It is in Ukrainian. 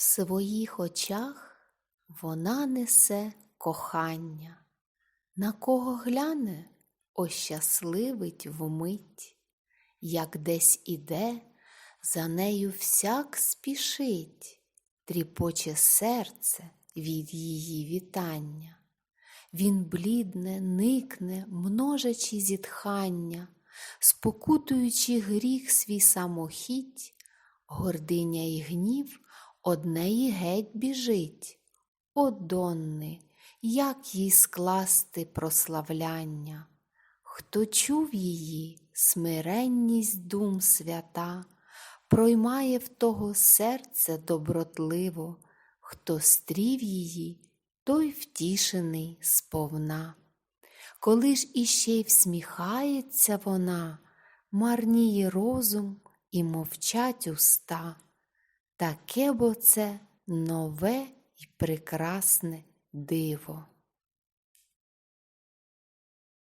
В своїх очах вона несе кохання, на кого гляне, ощасливить вмить, як десь іде, за нею всяк спішить, тріпоче серце від її вітання. Він блідне, никне, множачи зітхання, спокутуючи гріх свій самохідь, гординя й гнів однеї геть біжить. О, Донни, як їй скласти прославляння? Хто чув її смиренність дум свята, проймає в того серце добротливо, хто стрів її, той втішений сповна. Коли ж іще й всміхається вона, марніє розум і мовчать уста. Таке бо це нове і прекрасне диво.